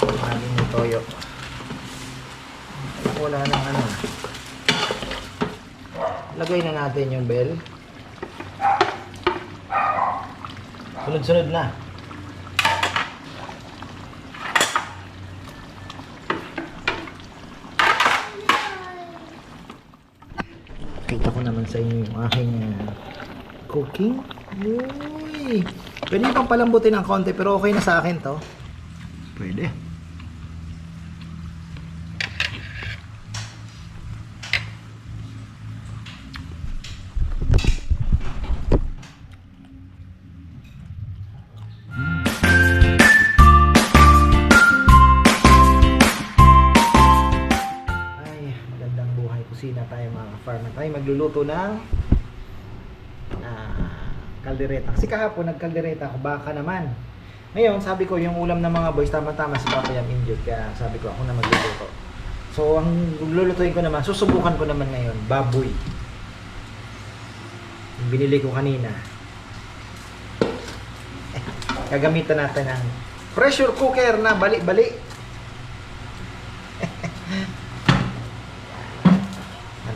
Maraming may toyo. Wala nang ano. Lagay na natin yung bell. Sunod-sunod na. Kita ko naman sa inyo yung aking ah, cooking. Uy! Pwede nyo pang palambutin ng konti pero okay na sa akin to. Pwede. Kusina tayo mga farmer. Tayo magluluto ng ah, kaldereta. Kasi kahapon nagkaldereta ako, baka naman. Ngayon, sabi ko, yung ulam ng mga boys, tama-tama si Papa yung injured. Kaya sabi ko, ako na magluluto. So, ang lulutuin ko naman, susubukan ko naman ngayon, baboy. Yung binili ko kanina. Eh, gagamitan natin ng pressure cooker na bali-bali.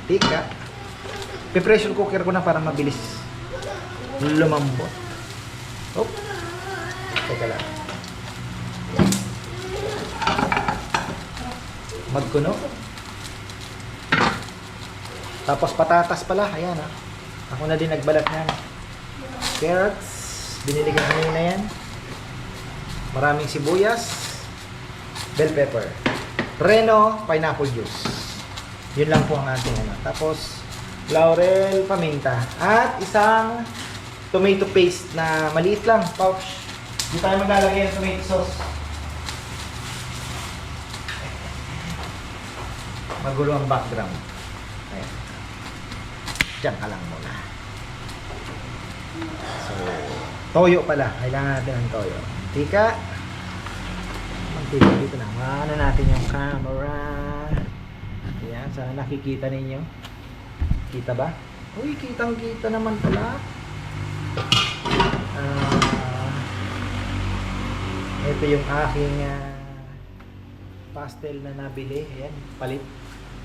Mantika. Pe-pressure cooker ko na para mabilis lumambot. Oh. Teka lang. Magkuno. Tapos patatas pala. Ayan ah. Ako na din nagbalat yan. Carrots. Binili ko kanina yan. Maraming sibuyas. Bell pepper. Reno pineapple juice. Yun lang po ang ating ano. Tapos, laurel, paminta. At isang tomato paste na maliit lang, pouch. Hindi tayo maglalagay ng tomato sauce. Magulo ang background. Ayan. Diyan ka lang muna. So, toyo pala. Kailangan natin ng toyo. Tika. Mantika dito na. Maano natin yung camera. Sana nakikita ninyo. Kita ba? Uy, kitang kita naman pala. Ah, ito yung aking ah, pastel na nabili. Ayan, palit.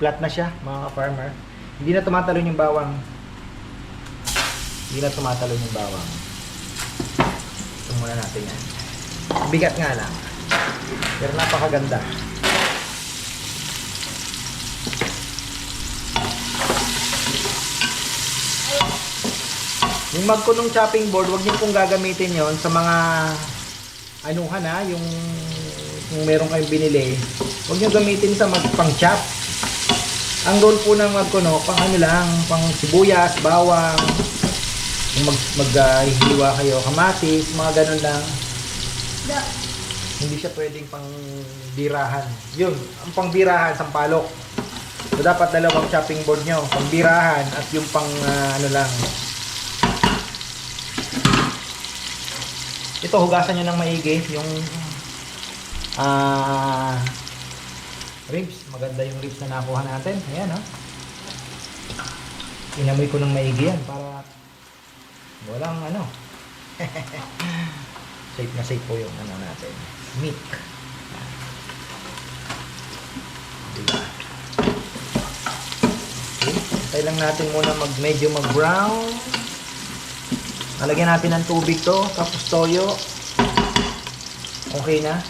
Flat na siya, mga farmer. Hindi na tumatalon yung bawang. Hindi na tumatalon yung bawang. Ito muna natin yan. Bigat nga lang. Pero napakaganda. Yung magkunong chopping board, wag niyo pong gagamitin yon sa mga anuhan ha, yung kung meron kayong binili, wag niyo gamitin sa magpang chop. Ang goal po ng magkuno, pang ano lang, pang sibuyas, bawang, kung mag, mag hiwa kayo, kamatis, mga ganun lang. Hindi siya pwedeng pang birahan. Yun, ang pang birahan, sampalok. So, dapat dalawang chopping board nyo, pang birahan at yung pang ah, ano lang, Ito, hugasan nyo ng maigi yung ah ribs. Maganda yung ribs na nakuha natin. Ayan, oh. Inamoy ko ng maigi yan para walang ano. safe na safe po yung ano natin. Meat. Diba? Okay. Lang natin muna mag medyo mag brown. Lalagyan natin ng tubig to, tapos toyo. Okay na.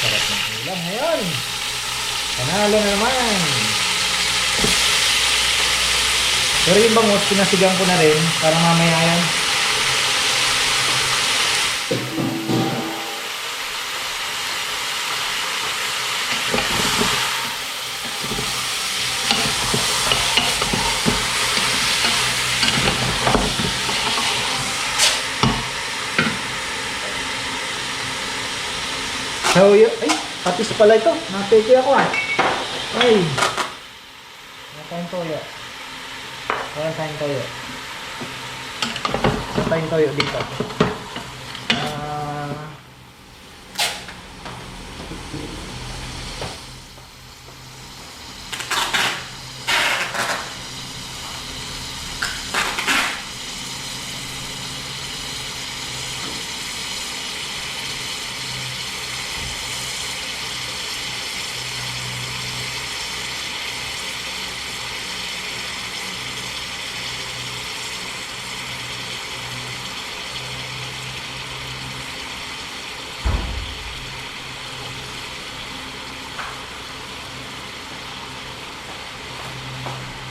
Sarap ng ulam ngayon. Panalo na naman. Pero yung bangus, pinasigang ko na rin para mamaya yan. So, yun, patis pala ito. Napeke ako ah. Ay. Wala tayong toyo. Wala tayong toyo. Wala tayong toyo dito. Ah.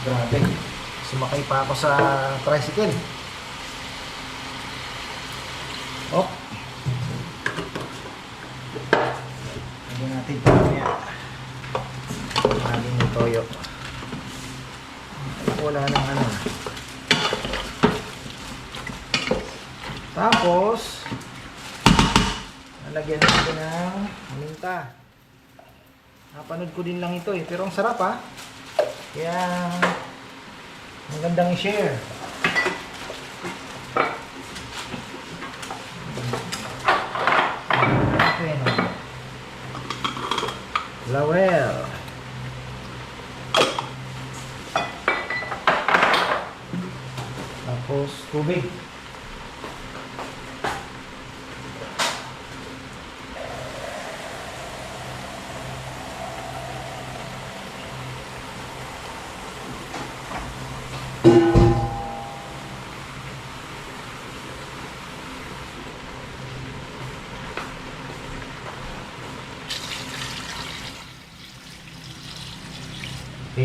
Grabe. Sumakay pa ako sa tricycle. Oh. Lagyan natin ito mamaya. Lagyan ng toyo. Wala nang ano. Tapos, lalagyan natin ng minta. Napanood ko din lang ito eh. Pero ang sarap ah. Kaya, magandang i-share. Lawel. Tapos, tubig.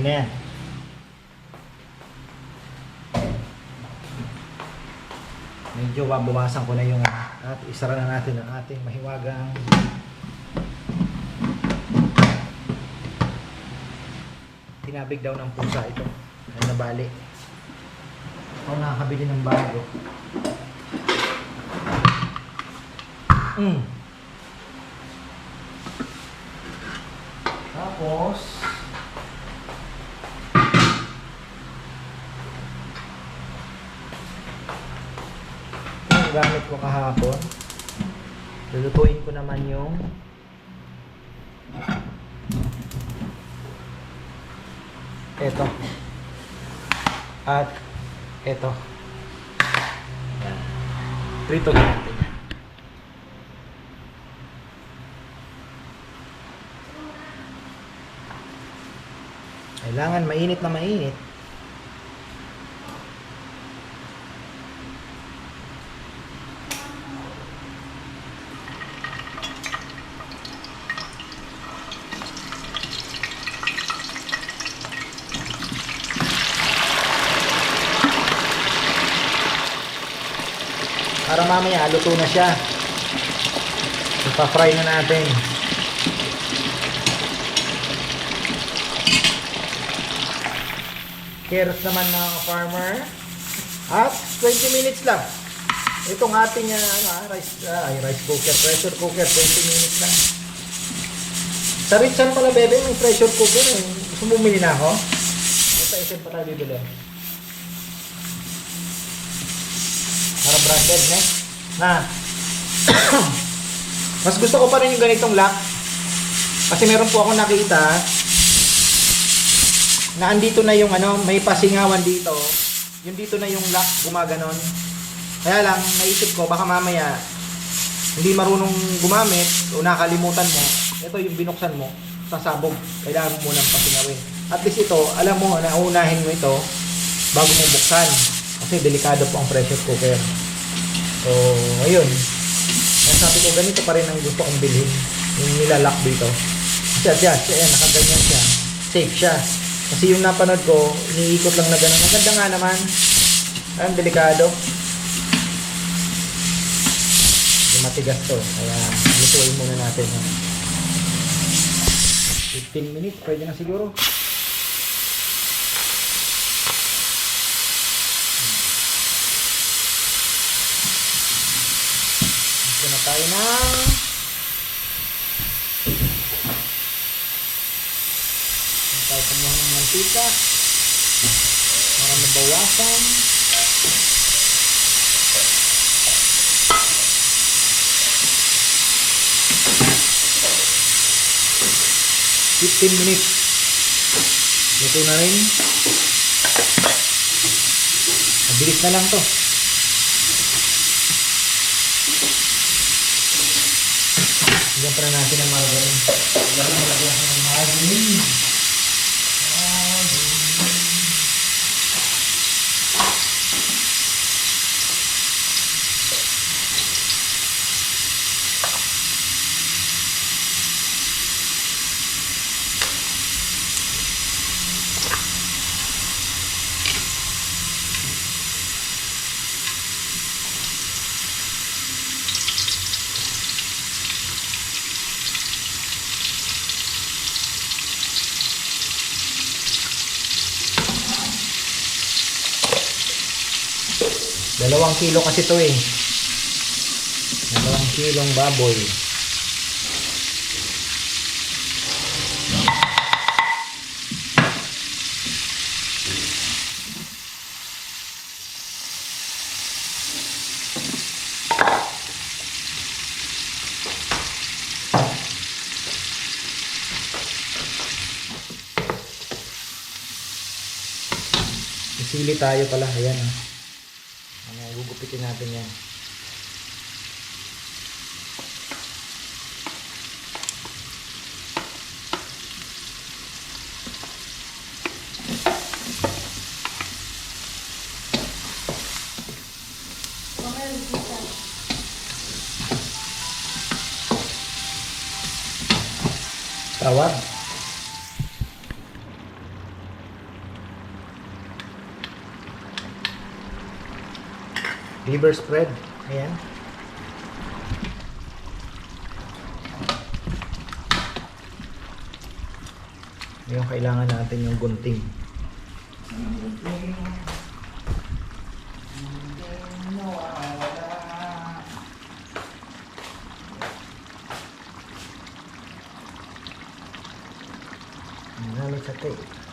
Na yan. Medyo babawasan ko na yung ano, at isara na natin ang ating mahiwagang tinabig daw ng pusa ito ay nabali ako nakakabili ng bago mm. tapos yung gamit ko kahapon. Lulutuin ko naman yung eto. At eto. Prito natin kailangan mainit na mainit Para mamaya, luto na siya. Ipa-fry na natin. Carrots naman mga farmer. At 20 minutes lang. Itong ating ah, ano, ah, rice, ay, rice cooker, pressure cooker, 20 minutes lang. Sa Richard pala, bebe, may pressure cooker. Eh. Gusto bumili na ako? Ito, isa pa tayo bibili. Branded, ne? Na. Mas gusto ko pa rin yung ganitong lock. Kasi meron po ako nakita na andito na yung ano, may pasingawan dito. Yung dito na yung lock gumaganon. Kaya lang, naisip ko, baka mamaya hindi marunong gumamit o nakalimutan mo, ito yung binuksan mo, sasabog. Kailangan mo munang pasingawin. At least ito, alam mo na unahin mo ito bago mo buksan. Kasi delikado po ang pressure cooker. So, ayun. Kaya sabi ko, ganito pa rin ang gusto kong bilhin. Yung nilalak dito. Kasi siya, ayan, nakaganyan siya. Safe siya. Kasi yung napanood ko, iniikot lang na gano'n. Maganda nga naman. Ang delikado. Yung matigas to. Kaya, lutuin muna natin. ha. 15 minutes, pwede na siguro. Tayo ng tayo kumuha ng mantika para mabawasan. Fifteen minutes. Luto na rin. Mabilis na lang to. Bigyan pa na natin ng margarine. Bigyan na malagyan ko ng margarine. Margarine. Kilo kasi to eh. Dalawang kilong baboy. Isili tayo pala. Ayan ah. Gugupitin natin yan. Liver spread. Ayan. Yung kailangan natin yung gunting. Marami sa tape.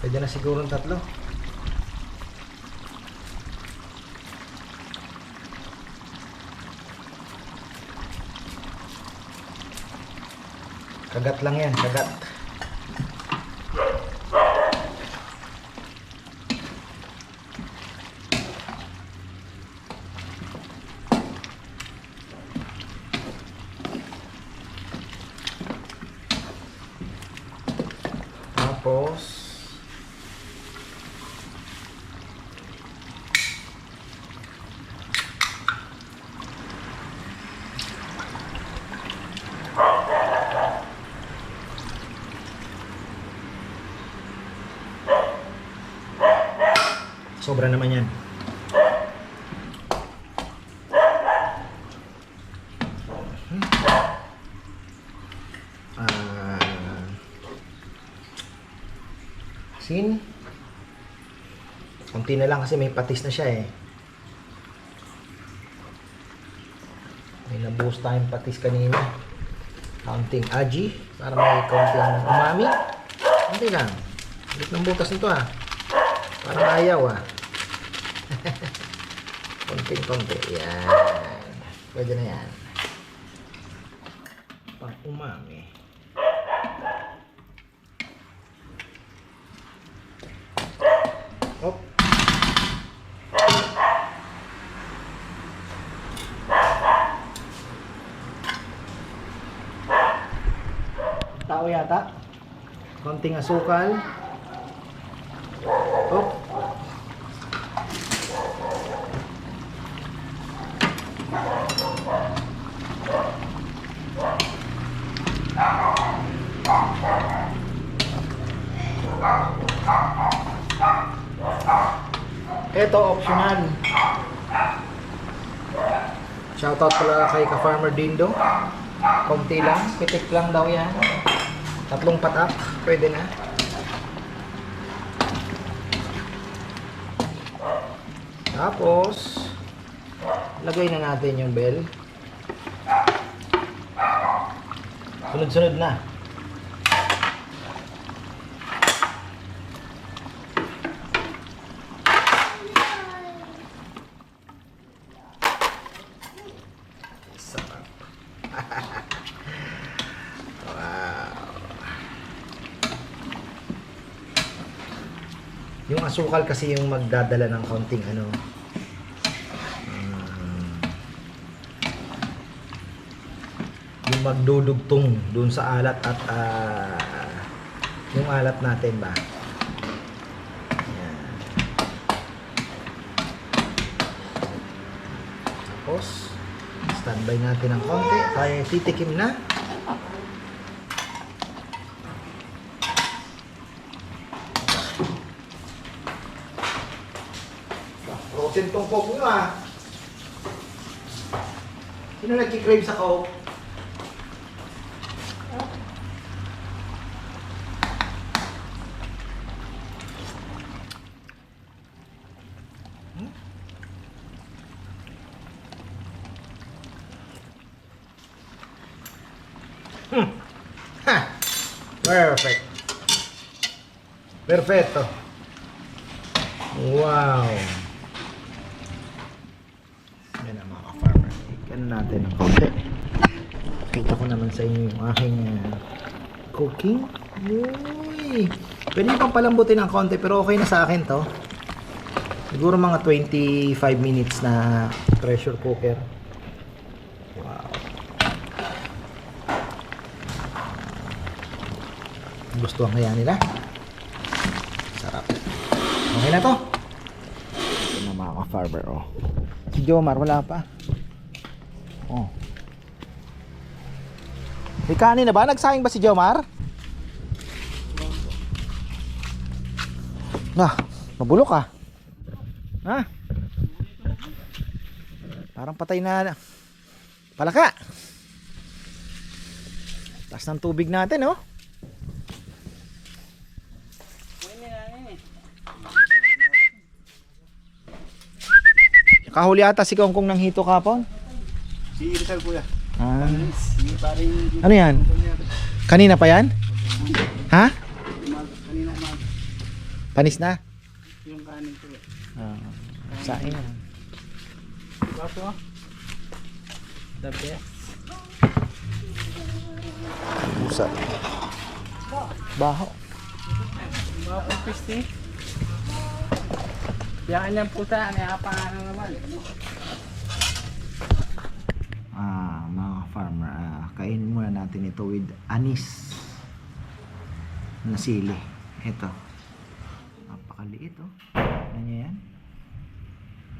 Pwede na siguro ng tatlo. Kagat lang yan, kagat. Tapos, Sobra naman yan. Hmm. Ah. Sin. Kunti na lang kasi may patis na siya eh. May nabuhos tayong patis kanina. Kaunting aji para may kaunting umami. Kunti lang. Bit ng butas nito ah. Parang ayaw ah. Konting konti. Yan. Pwede na yan. Pang umami. Op. Tao yata. Konting asukal. Oh. Ito optional. Shoutout pala kay ka-farmer Dindo. Konti lang, pitik lang daw yan. Tatlong patak, pwede na. Tapos, lagay na natin yung bell. Sunod-sunod na. Wow. Yung asukal kasi yung magdadala ng konting ano. mm, yung magdudugtong dun sa alat at ah, yung alat natin ba. Yan. Tapos, standby natin ng konti. Tayo titikim na. Protein tong coke nyo ah. Sino nagkikrave sa Coke? Hmm. Ha! Perfect. Perfecto. Wow. Yan ang mga farmer. Ganun natin ng konti. Kita ko naman sa inyo yung aking ah, cooking. Uy! Pwede pang palambutin ng konti pero okay na sa akin to. Siguro mga 25 minutes na pressure cooker. Wow. Gusto kaya nila. Okay na to. Ito na mga ka-farmer, oh. Si Jomar, wala pa. Oh. May kanin na ba? Nagsayang ba si Jomar? Ah, mabulok ah. Ha? Parang patay na. Palaka. Taas ng tubig natin, oh. Kahuli ata si Kongkong ng hito kapon. Si Rizal kuya. Ah. Ano yan? Kanina pa yan? Ha? kanina umaga. Panis na? Yung kanin ko. Ah. Saing. Bato ah. The best. Pusa. Baho. Pupis eh. Yan yung puta, may apangan na naman. Ah, mga farmer, ah, kainin muna natin ito with anis na sili. Ito. Napakaliit oh. Ano yan?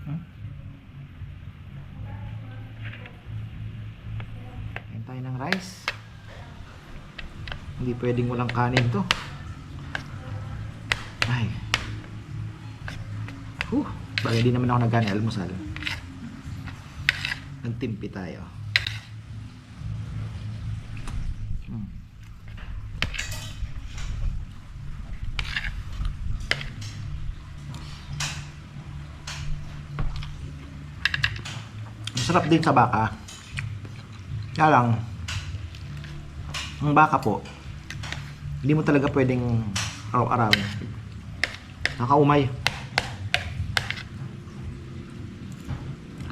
Hmm? Kain tayo ng rice. Hindi pwedeng walang kanin to. Ay. Huh. Bagay di naman ako nagkani almusal. Nagtimpi tayo. Hmm. Masarap din sa baka. Kaya lang, ang baka po, hindi mo talaga pwedeng araw-araw. Nakaumay.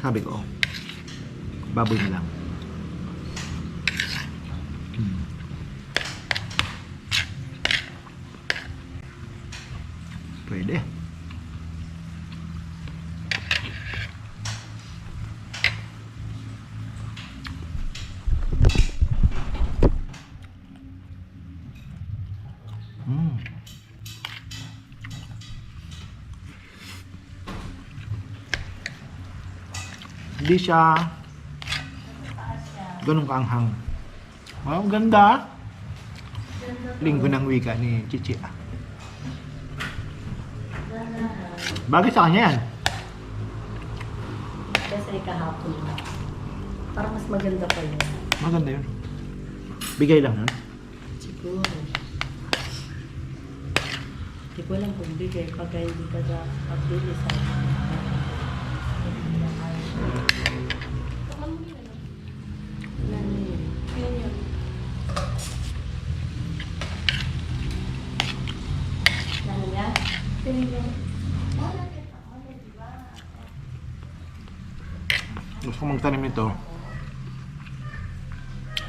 Sabi ko, baboy na lang. Hmm. Pwede. Hmm. Hindi siya ganun kaanghang. Wow, ganda. Linggo ng wika ni Chichi. ah. Bagay sa kanya yan. Kasi kahapon na. Parang mas maganda pa yun. Maganda yun. Bigay lang nun. Siguro. Hindi ko alam kung bigay pag hindi ka sa pagbili sa Gusto ko magtanim nito.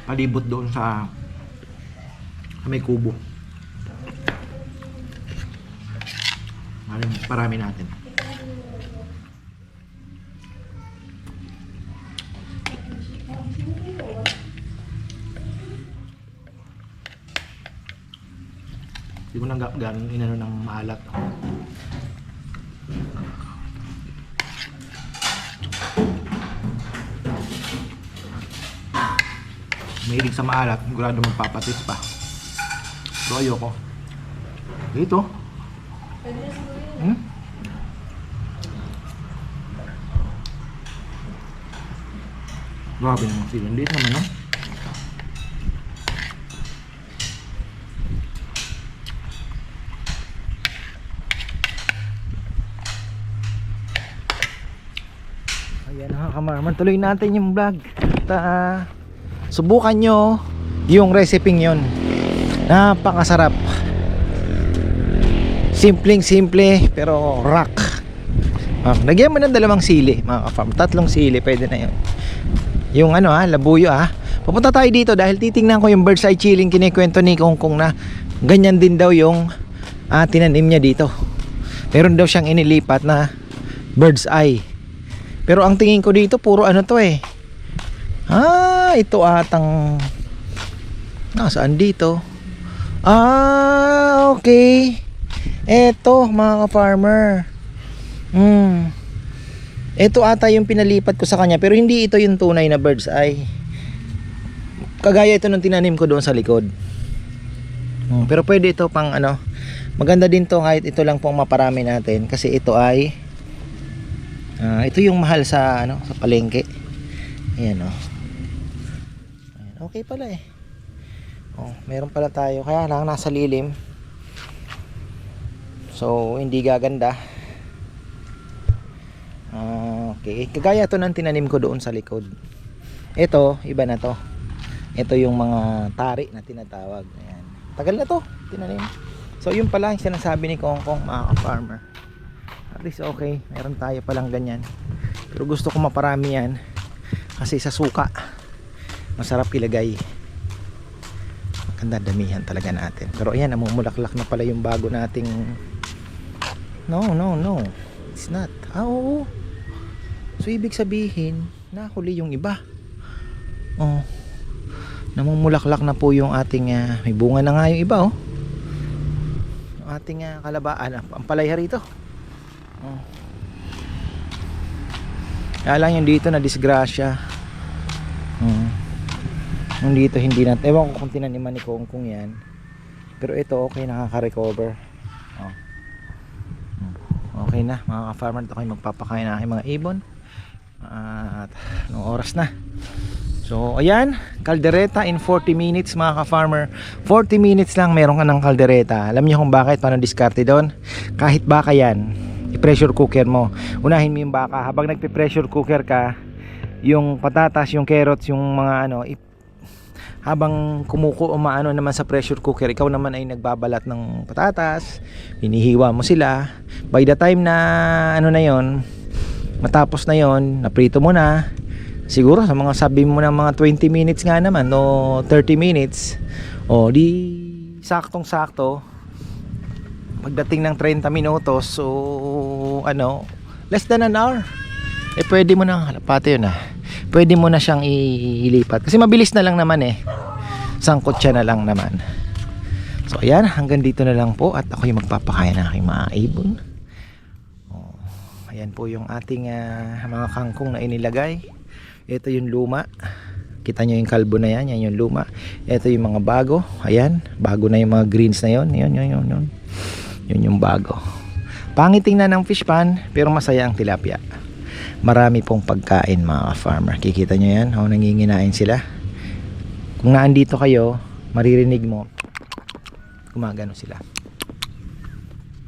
Palibot doon sa sa may kubo. Parami, parami natin. Ga- ganun inano ng maalat. Mahilig sa maalat, sigurado magpapatis pa. Pero ayoko. Dito. Hmm? Grabe naman sila. Hindi naman, no? Kamarman. Tuloy natin yung vlog. At, ah, subukan nyo yung recipe yun. Napakasarap. Simpleng simple pero rock. Ah, lagyan mo ng dalawang sili, mga ka-farm. Tatlong sili, pwede na yun. Yung ano ha, labuyo ha. Pupunta tayo dito dahil titingnan ko yung bird's eye chilling kinikwento ni Kong Kong na ganyan din daw yung ah, tinanim niya dito. Meron daw siyang inilipat na bird's eye. Pero ang tingin ko dito puro ano to eh. Ah, ito atang Nasaan dito? Ah, okay. Eto, mga ka-farmer. Hmm. Ito ata yung pinalipat ko sa kanya pero hindi ito yung tunay na bird's eye. Kagaya ito nung tinanim ko doon sa likod. Hmm, pero pwede ito pang ano. Maganda din to kahit ito lang pong maparami natin kasi ito ay ah, ito yung mahal sa ano sa palengke. Ayan oh. Ayan, okay pala eh. Oh, meron pala tayo kaya lang nasa lilim. So hindi gaganda. Ah, okay. Kagaya to ng tinanim ko doon sa likod. Ito, iba na to. Ito yung mga tari na tinatawag. Ayan. Tagal na to, tinanim. So yun pala yung sinasabi ni Kong Kong mga farmer At least okay, meron tayo palang ganyan. Pero gusto ko maparami yan kasi sa suka masarap ilagay. Maganda damihan talaga natin. Pero ayan, namumulaklak na pala yung bago nating No, no, no. It's not. Ah, oo. So, ibig sabihin, nahuli yung iba. Oh. Namumulaklak na po yung ating, ah, may bunga na nga yung iba, oh. Yung ating uh, kalabaan, ah, ang palaya rito. Oh. Kaya lang yung dito na disgrasya. Hmm. Yung dito hindi na, ewan ko kung tinaniman ni Kong Kong yan. Pero ito okay nakaka-recover. Oh. Okay na mga ka-farmer ito kayo magpapakain ng aking mga ibon at anong oras na so ayan kaldereta in 40 minutes mga ka-farmer 40 minutes lang meron ka ng kaldereta alam niyo kung bakit paano diskarte doon kahit baka yan i-pressure cooker mo. Unahin mo yung baka. Habang nagpe-pressure cooker ka yung patatas yung carrots yung mga ano habang kumuko umaano naman sa pressure cooker ikaw naman ay nagbabalat ng patatas hinihiwa mo sila. By the time na ano na yon matapos na yon naprito mo na siguro sa mga sabi mo ng mga 20 minutes nga naman no 30 minutes o di saktong sakto pagdating ng 30 minutos so ano less than an hour. Eh pwede mo na pati yun ah. Pwede mo na siyang ilipat kasi mabilis na lang naman eh. Sangkot siya na lang naman. So ayan hanggang dito na lang po at ako'y magpapakain ng aking mga ibon. Oh, ayan po yung ating ah, mga kangkong na inilagay. Ito yung luma. Kita nyo yung kalbo na yan yan yung luma. Ito yung mga bago. Ayan bago na yung mga greens na yon yun yun yun yun yun yung bago pangit tingnan ng fish pan pero masaya ang tilapia marami pong pagkain mga farmer kikita nyo yan oh, nanginginain sila kung naandito kayo maririnig mo gumagano sila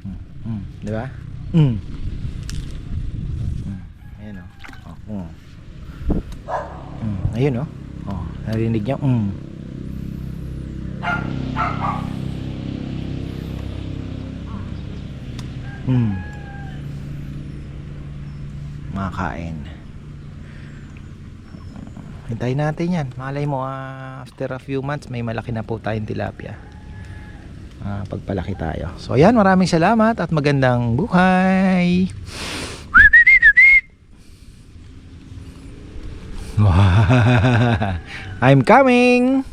mm, mm, di ba mm. Mm, ayun oh. oh mm. Mm, ayun oh. oh narinig nyo mm. Mm. Makain. Hintayin natin yan. Malay mo, ah, after a few months, may malaki na po tayong tilapia. Ah, pagpalaki tayo. So, ayan. Maraming salamat at magandang buhay. I'm coming!